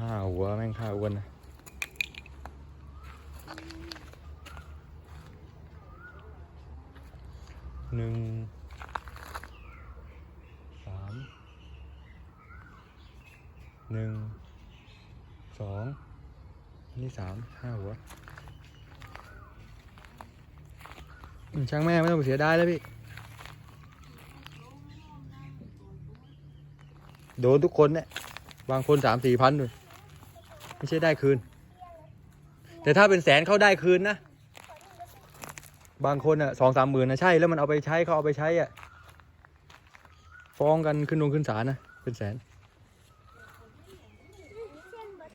ห้าหัวแม่งห้าอ้วนนะหนึ่งสามหนึ่งสองนี่สามห้าหัวช่างแม่ไม่ต้องเสียดายแล้วพี่ โดนทุกคนเนี่ย บางคนสามสี่พันด้วย ไม่ใช่ได้คืน แต่ถ้าเป็นแสนเขาได้คืนนะ บางคนอะสองสามหมื่นนะใช่แล้วมันเอาไปใช้เขาเอาไปใช้อะ ฟ้องกันขึ้นลงขึ้นศาลนะ เป็นแสน